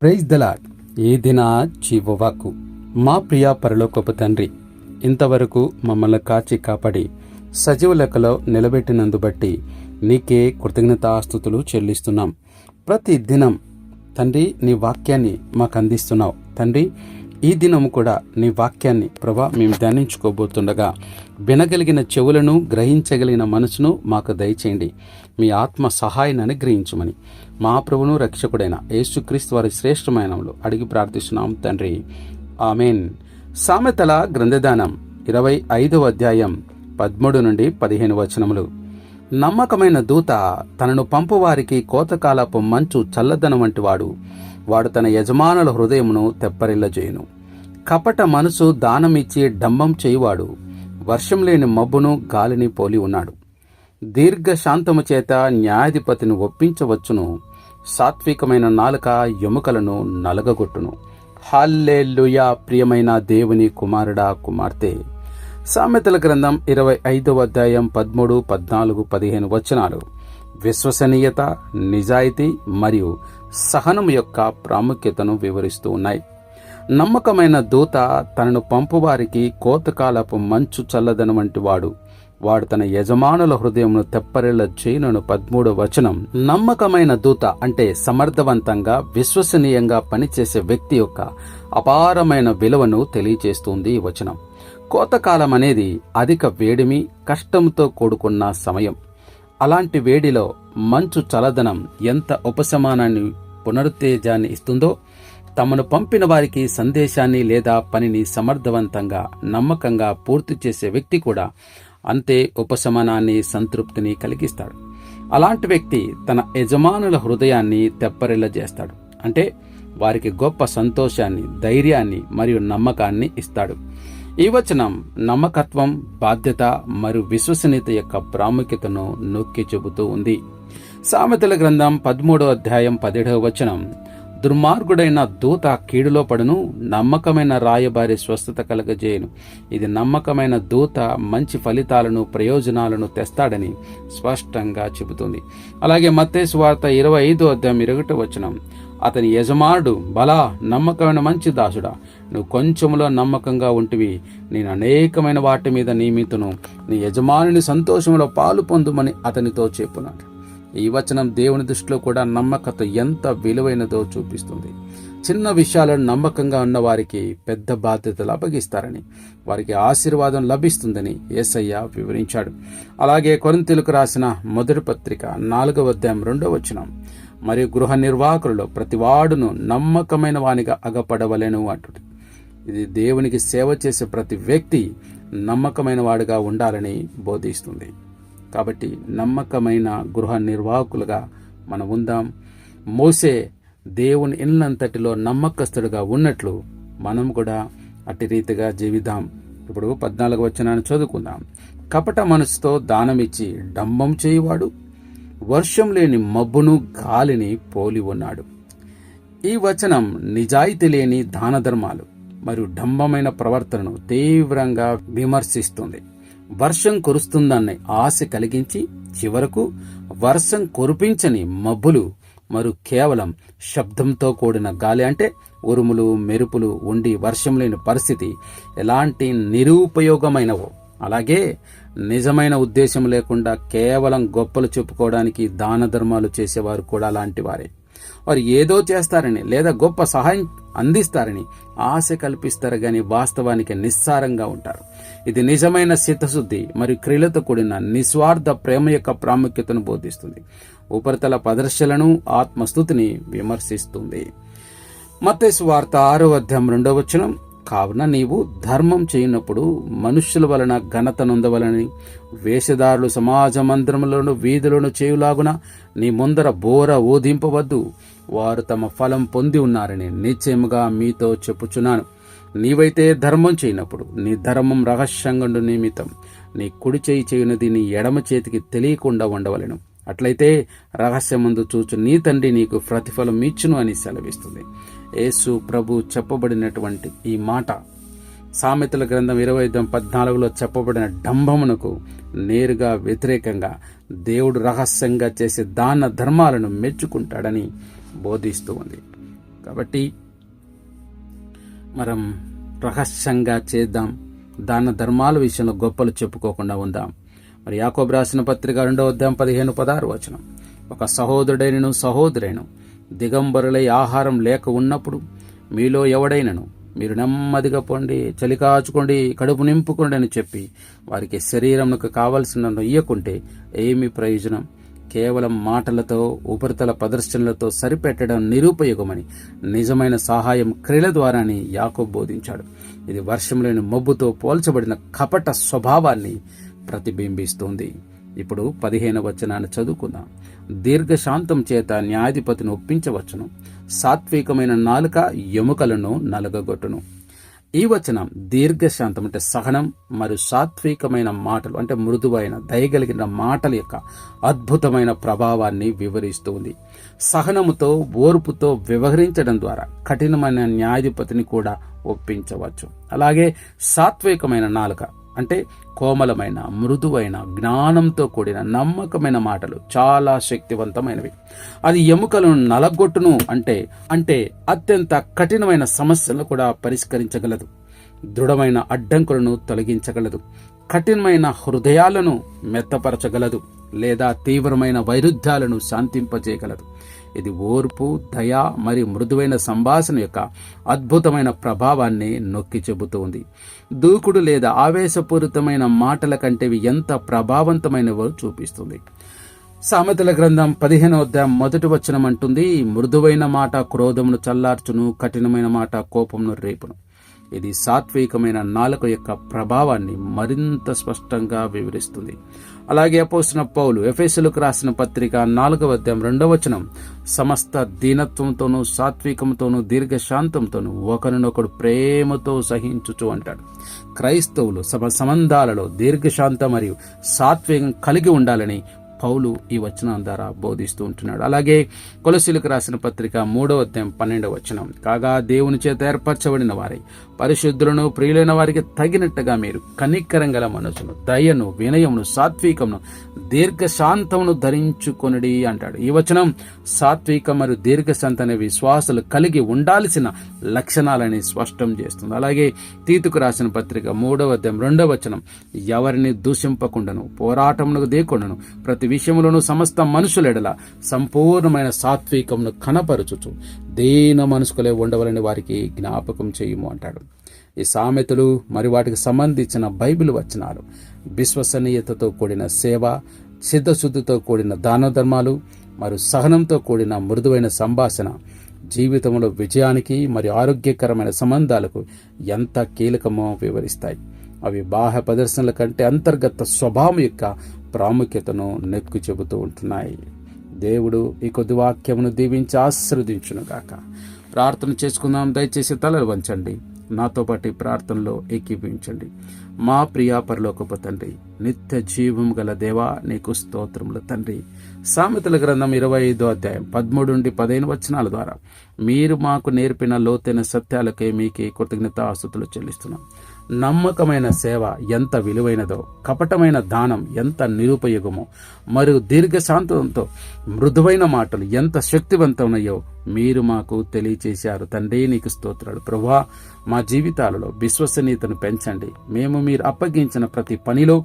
Praise the Lord ఈ దిన జీవవాకు మా ప్రియ పరలోకపు తండ్రి ఇంతవరకు మమ్మల్ని కాచి కాపాడి సజీవ లెక్కలో నిలబెట్టినందు బట్టి నీకే కృతజ్ఞతాస్తుతులు చెల్లిస్తున్నాం. ప్రతి దినం తండ్రి నీ వాక్యాన్ని మాకు అందిస్తున్నావు. తండ్రి ఈ దినము కూడా నీ వాక్యాన్ని ప్రభా మేము ధ్యానించుకోబోతుండగా వినగలిగిన చెవులను గ్రహించగలిగిన మనసును మాకు దయచేయండి. మీ ఆత్మ సహాయాన్ని అనుగ్రహించమని మా ప్రభును రక్షకుడైన యేసుక్రీస్తు వారి శ్రేష్టమైనములు అడిగి ప్రార్థిస్తున్నాం తండ్రి. ఆమెన్. సామెతల గ్రంథదానం ఇరవై ఐదవ అధ్యాయం పదమూడు నుండి పదిహేను వచనములు. నమ్మకమైన దూత తనను పంపువారికి కోతకాలపు మంచు చల్లదనం వంటివాడు వాడు తన యజమానుల హృదయమును తెప్పరిల్లజేయును. కపట మనసు దానమిచ్చి డంబం చేయువాడు వర్షం లేని మబ్బును గాలిని పోలి ఉన్నాడు. దీర్ఘ శాంతము చేత న్యాయాధిపతిని ఒప్పించవచ్చును సాత్వికమైన నాలుక ఎముకలను నలగగొట్టును. హాల్లెల్లుయా ప్రియమైన దేవుని కుమారుడా కుమార్తె! సామెతల గ్రంథం ఇరవై ఐదవ అధ్యాయం పదమూడు పద్నాలుగు పదిహేను వచనాలు. విశ్వసనీయత నిజాయితీ మరియు సహనం యొక్క ప్రాముఖ్యతను వివరిస్తూ ఉన్నాయి. నమ్మకమైన దూత తనను పంపువారికి కోతకాలపు మంచు చల్లదనం వంటి వాడు. వాడు తన యజమానుల హృదయమును తెప్పరిల్ల చేయనను పదమూడు వచనం. నమ్మకమైన దూత అంటే సమర్థవంతంగా విశ్వసనీయంగా పనిచేసే వ్యక్తి యొక్క అపారమైన విలువను తెలియజేస్తుంది ఈ వచనం. కోతకాలం అనేది అధిక వేడిమి కష్టంతో కూడుకున్న సమయం. అలాంటి వేడిలో మంచు చలదనం ఎంత ఉపశమానాన్ని పునరుత్తేజాన్ని ఇస్తుందో తమను పంపిన వారికి సందేశాన్ని లేదా పనిని సమర్థవంతంగా నమ్మకంగా పూర్తి చేసే వ్యక్తి కూడా అంతే ఉపశమనాన్ని సంతృప్తిని కలిగిస్తాడు. అలాంటి వ్యక్తి తన యజమానుల హృదయాన్ని తెప్పరిల్లజేస్తాడు. అంటే వారికి గొప్ప సంతోషాన్ని ధైర్యాన్ని మరియు నమ్మకాన్ని ఇస్తాడు. ఈ వచనం నమ్మకత్వం బాధ్యత మరియు విశ్వసనీయత యొక్క ప్రాముఖ్యతను నొక్కి చెబుతూ ఉంది. సామెతల గ్రంథం పదమూడో అధ్యాయం పదిహేడవ వచనం దుర్మార్గుడైన దూత కీడులో పడును నమ్మకమైన రాయబారి స్వస్థత కలగజేయను. ఇది నమ్మకమైన దూత మంచి ఫలితాలను ప్రయోజనాలను తెస్తాడని స్పష్టంగా చెబుతుంది. అలాగే మత్తేసు వార్త ఇరవై ఐదో అధ్యాయం ఇరగట వచనం. అతని యజమానుడు బలా నమ్మకమైన మంచి దాసుడా నువ్వు కొంచెంలో నమ్మకంగా ఉంటివి. నేను అనేకమైన వాటి మీద నియమితును. నీ యజమానుని సంతోషంలో పాలు పొందుమని అతనితో చెప్పున్నాడు. ఈ వచనం దేవుని దృష్టిలో కూడా నమ్మకత ఎంత విలువైనదో చూపిస్తుంది. చిన్న విషయాలను నమ్మకంగా ఉన్న వారికి పెద్ద బాధ్యతలు అప్పగిస్తారని వారికి ఆశీర్వాదం లభిస్తుందని ఏసయ్య వివరించాడు. అలాగే కొరింతలకు రాసిన మొదటి పత్రిక నాలుగవ అధ్యాయం రెండవ వచనం మరియు గృహ నిర్వాహకులలో ప్రతివాడును నమ్మకమైన వానిగా అగపడవలేను అంటుంది. ఇది దేవునికి సేవ చేసే ప్రతి వ్యక్తి నమ్మకమైన వాడుగా ఉండాలని బోధిస్తుంది. కాబట్టి నమ్మకమైన గృహ నిర్వాహకులుగా మనం ఉందాం. మోసే దేవుని ఇళ్ళంతటిలో నమ్మకస్తుడుగా ఉన్నట్లు మనం కూడా అట్టి రీతిగా జీవిద్దాం. ఇప్పుడు పద్నాలుగు వచనాన్ని చదువుకుందాం. కపట మనసుతో దానమిచ్చి డంబం చేయువాడు వర్షం లేని మబ్బును గాలిని పోలి ఉన్నాడు. ఈ వచనం నిజాయితీ లేని దాన ధర్మాలు మరియు డంబమైన ప్రవర్తనను తీవ్రంగా విమర్శిస్తుంది. వర్షం కురుస్తుందన్న ఆశ కలిగించి చివరకు వర్షం కురిపించని మబ్బులు మరియు కేవలం శబ్దంతో కూడిన గాలి అంటే ఉరుములు మెరుపులు ఉండి వర్షం లేని పరిస్థితి ఎలాంటి నిరుపయోగమైనవో. అలాగే నిజమైన ఉద్దేశం లేకుండా కేవలం గొప్పలు చెప్పుకోవడానికి దాన ధర్మాలు చేసేవారు కూడా అలాంటి వారే. వారు ఏదో చేస్తారని లేదా గొప్ప సహాయం అందిస్తారని ఆశ కల్పిస్తారు గాని వాస్తవానికి నిస్సారంగా ఉంటారు. ఇది నిజమైన చిత్తశుద్ధి మరియు క్రియలతో కూడిన నిస్వార్థ ప్రేమ యొక్క ప్రాముఖ్యతను బోధిస్తుంది. ఉపరితల ప్రదర్శనలను ఆత్మస్థుతిని విమర్శిస్తుంది. మత్స్సు వార్త ఆరో అధ్యాయం రెండవ వచనం. కావున నీవు ధర్మం చేయనప్పుడు మనుష్యుల వలన ఘనతనుందవలని వేషధారులు సమాజ మందిరములను వీధులను చేయులాగున నీ ముందర బోర ఓధింపవద్దు వారు తమ ఫలం పొంది ఉన్నారని నిశ్చయముగా మీతో చెప్పుచున్నాను. నీవైతే ధర్మం చేయనప్పుడు నీ ధర్మం రహస్యంగా నిమిత్తం నీ కుడి చేయి చేయనది నీ ఎడమ చేతికి తెలియకుండా ఉండవలెను. అట్లయితే రహస్యమందు చూచు నీ తండ్రి నీకు ప్రతిఫలం ఇచ్చును అని సెలవిస్తుంది. యేసు ప్రభు చెప్పబడినటువంటి ఈ మాట సామెతల గ్రంథం ఇరవై ఐదు పద్నాలుగులో చెప్పబడిన డంభమునకు నేరుగా వ్యతిరేకంగా దేవుడు రహస్యంగా చేసే దాన ధర్మాలను మెచ్చుకుంటాడని బోధిస్తూ ఉంది. కాబట్టి మనం రహస్యంగా చేద్దాం దాన ధర్మాల విషయంలో గొప్పలు చెప్పుకోకుండా ఉందాం. మరి యాకోబు రాసిన పత్రిక రెండో అధ్యాయం పదిహేను పదహారు వచనం. ఒక సహోదరుడైనను సహోదరైన దిగంబరులై ఆహారం లేక ఉన్నప్పుడు మీలో ఎవడైనను మీరు నెమ్మదిగా పొండి చలి కాచుకోండి కడుపు నింపుకోండి అని చెప్పి వారికి శరీరంకు కావలసిన ఇయ్యకుంటే ఏమి ప్రయోజనం? కేవలం మాటలతో ఉపరితల ప్రదర్శనలతో సరిపెట్టడం నిరుపయోగమని నిజమైన సహాయం క్రియల ద్వారానే యాకోబ్ బోధించాడు. ఇది వర్షంలోని మబ్బుతో పోల్చబడిన కపట స్వభావాన్ని ప్రతిబింబిస్తుంది. ఇప్పుడు పదిహేను వచనాన్ని చదువుకుందాం. దీర్ఘశాంతం చేత న్యాయాధిపతిని ఒప్పించవచ్చును. సాత్వికమైన నాలుక ఎముకలను నలగగొట్టును. ఈ వచనం దీర్ఘశాంతం అంటే సహనం మరియు సాత్వికమైన మాటలు అంటే మృదువైన దయగలిగిన మాటల యొక్క అద్భుతమైన ప్రభావాన్ని వివరిస్తుంది. సహనముతో ఓర్పుతో వ్యవహరించడం ద్వారా కఠినమైన న్యాయాధిపతిని కూడా ఒప్పించవచ్చు. అలాగే సాత్వికమైన నాలుక అంటే కోమలమైన మృదువైన జ్ఞానంతో కూడిన నమ్మకమైన మాటలు చాలా శక్తివంతమైనవి. అది ఎముకలను నలగొట్టును అంటే అంటే అత్యంత కఠినమైన సమస్యలను కూడా పరిష్కరించగలదు. దృఢమైన అడ్డంకులను తొలగించగలదు. కఠినమైన హృదయాలను మెత్తపరచగలదు లేదా తీవ్రమైన వైరుధ్యాలను శాంతింపజేయగలదు. ఇది ఓర్పు దయ మరియు మృదువైన సంభాషణ యొక్క అద్భుతమైన ప్రభావాన్ని నొక్కి చెబుతోంది. దూకుడు లేదా ఆవేశపూరితమైన మాటల కంటేవి ఎంత ప్రభావవంతమైనవో చూపిస్తుంది. సామెతల గ్రంథం పదిహేనవ అధ్యాయం మొదటి వచనం అంటుంది మృదువైన మాట క్రోధమును చల్లార్చును కఠినమైన మాట కోపమును రేపును. ఇది సాత్వికమైన నాలుక యొక్క ప్రభావాన్ని మరింత స్పష్టంగా వివరిస్తుంది. అలాగే అపోసిన పౌలు ఎఫెసులకు రాసిన పత్రిక నాలుగవ అధ్యాయం రెండవ వచనం సమస్త దీనత్వంతోనూ సాత్వికంతోనూ దీర్ఘశాంతంతోనూ ఒకరినొకడు ప్రేమతో సహించుచు అంటాడు. క్రైస్తవులు సమ సంబంధాలలో దీర్ఘశాంత మరియు సాత్వికం కలిగి ఉండాలని పౌలు ఈ వచనం ద్వారా బోధిస్తూ ఉంటున్నాడు. అలాగే కొలసీలకు రాసిన పత్రిక మూడవ అధ్యాయం పన్నెండవ వచనం కాగా దేవుని చేత ఏర్పరచబడిన వారై పరిశుద్ధులను ప్రియులైన వారికి తగినట్టుగా మీరు కనిక్కరం గల మనసును దయను వినయమును సాత్వికమును దీర్ఘశాంతమును ధరించుకొనిడి అంటాడు. ఈ వచనం సాత్విక మరియు దీర్ఘశాంత అనే విశ్వాసాలు కలిగి ఉండాల్సిన లక్షణాలని స్పష్టం చేస్తుంది. అలాగే తీతుకు రాసిన పత్రిక మూడవ అధ్యాయం రెండవ వచనం ఎవరిని దూషింపకుండాను పోరాటమునకు దేకుండాను ప్రతి విషయంలోనూ సమస్త మనుషులెడల సంపూర్ణమైన సాత్వికమును కనపరచుచు దేన మనసుకులే ఉండవలని వారికి జ్ఞాపకం చేయుము అంటాడు. ఈ సామెతలు మరి వాటికి సంబంధించిన బైబిల్ వచనాలు విశ్వసనీయతతో కూడిన సేవ సిద్ధశుద్ధితో కూడిన దాన ధర్మాలు మరియు సహనంతో కూడిన మృదువైన సంభాషణ జీవితంలో విజయానికి మరియు ఆరోగ్యకరమైన సంబంధాలకు ఎంత కీలకమో వివరిస్తాయి. అవి బాహ్య ప్రదర్శనల కంటే అంతర్గత స్వభావం యొక్క ప్రాముఖ్యతను నెక్కు చెబుతూ ఉంటున్నాయి. దేవుడు ఈ కొద్ది వాక్యమును దీవించి ఆశీర్వదించునుగాక. ప్రార్థన చేసుకుందాం దయచేసి తలలు వంచండి. నాతో పాటు ప్రార్థనలో ఏకీభవించండి. మా ప్రియా పరలోకపు తండ్రి నిత్య జీవం గల దేవా నీకు స్తోత్రములు తండ్రి. సామెతల గ్రంథం ఇరవై ఐదో అధ్యాయం పదమూడు నుండి పదిహేను వచనాల ద్వారా మీరు మాకు నేర్పిన లోతైన సత్యాలకే మీకే కృతజ్ఞత ఆస్తుతులు చెల్లిస్తున్నాం. నమ్మకమైన సేవ ఎంత విలువైనదో కపటమైన దానం ఎంత నిరుపయోగమో మరియు దీర్ఘశాంతంతో మృదువైన మాటలు ఎంత శక్తివంతమైనయో మీరు మాకు తెలియచేశారు. తండ్రి నీకు స్తోత్రాలు. ప్రభా మా జీవితాలలో విశ్వసనీయతను పెంచండి. మేము మీరు అప్పగించిన ప్రతి పనిలో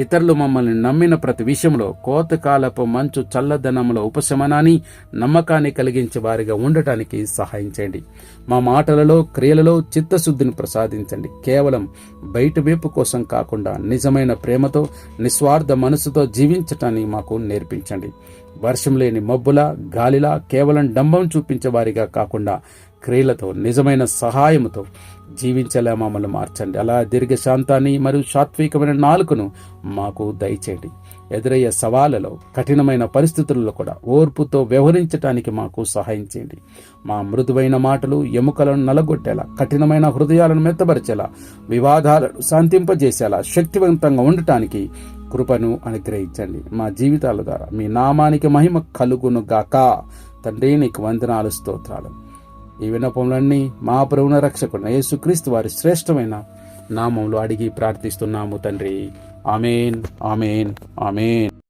ఇతరులు మమ్మల్ని నమ్మిన ప్రతి విషయంలో కోతకాలపు మంచు చల్లదనంలో ఉపశమనాన్ని నమ్మకాన్ని కలిగించే వారిగా ఉండటానికి సహాయం చేయండి. మా మాటలలో క్రియలలో చిత్తశుద్ధిని ప్రసాదించండి. కేవలం బయట వైపు కోసం కాకుండా నిజమైన ప్రేమతో నిస్వార్థ మనసుతో జీవించటాన్ని మాకు నేర్పించండి. వర్షం లేని మబ్బుల గాలిలా కేవలం డంబం చూపించేవారిగా కాకుండా క్రియలతో నిజమైన సహాయముతో జీవించేలా మమ్మల్ని మార్చండి. అలా దీర్ఘశాంతాన్ని మరియు సాత్వికమైన నాలుకను మాకు దయచేయండి. ఎదురయ్యే సవాళ్ళలో కఠినమైన పరిస్థితులలో కూడా ఓర్పుతో వ్యవహరించడానికి మాకు సహాయం చేయండి. మా మృదువైన మాటలు ఎముకలను నలగొట్టేలా కఠినమైన హృదయాలను మెత్తపరిచేలా వివాదాలను శాంతింపజేసేలా శక్తివంతంగా ఉండటానికి కృపను అనుగ్రహించండి. మా జీవితాల ద్వారా మీ నామానికి మహిమ కలుగును గాక తండ్రి నీకు వందనాలు స్తోత్రాలు. ఈ వినపములన్నీ మా ప్రభుణ రక్షకుడు యేసుక్రీస్తు వారి శ్రేష్టమైన నామంలో అడిగి ప్రార్థిస్తున్నాము తండ్రి. Amen amen amen.